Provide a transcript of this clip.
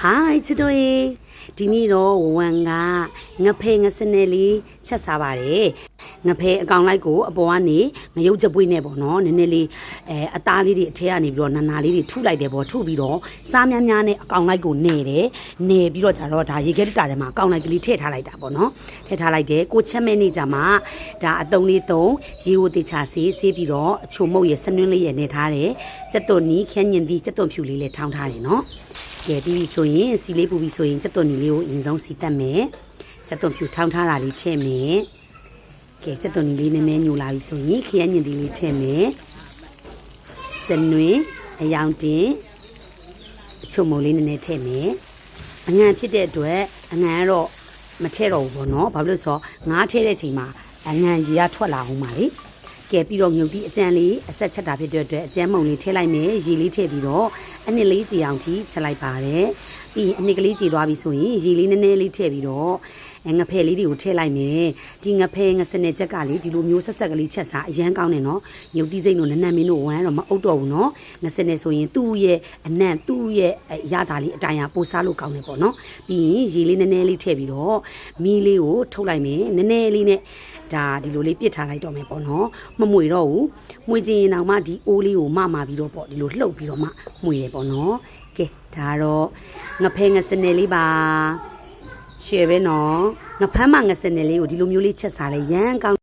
ဟိုင်းချစ်တို့ရေဒီနေ့တော့ဝဝန်ကငဖဲငစနေလေးချက်စားပါတယ်ငဖဲအကောင်လိုက်ကိုအပေါ်ကနေငရုတ်ကြပွေးနဲ့ပေါ့နော်နည်းနည်းလေးအဲအသားလေးတွေအထက်ကနေပြီးတော့နာနာလေးတွေထုလိုက်တယ်ပေါ့ထုပြီးတော့စားများများနဲ့အကောင်လိုက်ကိုနေတယ်နေပြီးတော့ကြတော့ဒါရေခဲတတာထဲမှာအကောင်လိုက်ကလေးထည့်ထားလိုက်တာပေါ့နော်ထည့်ထားလိုက်တယ်ကိုချက်မဲနေကြမှာဒါအတုံးလေးသုံးရေကိုတေချာဆေးဆေးပြီးတော့အချိုမုတ်ရဲ့ဆနွင်းလေးရဲ့နေထားတယ်ကြက်သွန်နီးခင်းညင်ပြီးကြက်သွန်ဖြူလေးလည်းထောင်းထားတယ်နော် ကဲပြီးပြီဆိုရင်စီလေးပူပြီဆိုရင်စက်သွန်နီလေးကိုအရင်ဆုံးစီတက်မယ်စက်သွန်ဖြူထောင်းထားတာလေးထည့်မယ်ကဲစက်သွန်နီလေးနည်းနည်းညိုလာပြီဆိုရင်ခရမ်းညင်ဒီလေးထည့်မယ်စနွင်းအယောင်တင်အချုံမုံလေးနည်းနည်းထည့်မယ်အငံဖြစ်တဲ့အတွက်အငံကတော့မထည့်တော့ဘူးပေါ့နော်ဘာလို့လဲဆိုတော့ငါးထည့်တဲ့ချိန်မှာအငံရေကထွက်လာအောင်ပါလေ ကဲပြီးတော့မြုပ်ပြီးအကြံလေးအဆက်ချက်တာဖြစ်တဲ့အတွက်အကြမ်းမုံလေးထည့်လိုက်မယ်ရေလေးထည့်ပြီးတော့အနှစ်လေးကြည်အောင်ထိချက်လိုက်ပါတယ်ပြီးရင်အနှစ်ကလေးကြည်သွားပြီဆိုရင်ရေလေးနည်းနည်းလေးထည့်ပြီးတော့အဲငဖဲလေးတွေကိုထည့်လိုက်မယ်ဒီငဖဲငစနေချက်ကလေဒီလိုမျိုးဆက်ဆက်ကလေးချက်စားအရန်ကောင်းတယ်နော်မြုပ်တိစိတ်တို့နန်းနန်းမင်းတို့ဝမ်းတော့မအုပ်တော့ဘူးနော်ငစနေဆိုရင်သူ့ရဲ့အနံ့သူ့ရဲ့အရတာလေးအတိုင်ဟာပိုစားလို့ကောင်းတယ်ပေါ့နော်ပြီးရင်ရေလေးနည်းနည်းလေးထည့်ပြီးတော့မီးလေးကိုထုတ်လိုက်မယ်နည်းနည်းလေးနဲ့ ဒါဒီလိုလေးပြစ်ထားလိုက်တော့မယ်ပေါ့နော်မမွေတော့ဘူးမွေချင်ရင်တော့မှဒီအိုးလေးကိုမမပြီးတော့ပေါ့ဒီလိုလှုပ်ပြီးတော့မှမွေတယ်ပေါ့နော်ကဲဒါတော့ငဖဲငစနေလေးပါရှယ်ပဲနော်ငဖမ်းမငစနေလေးကိုဒီလိုမျိုးလေးချက်စားလဲရမ်းကောင်း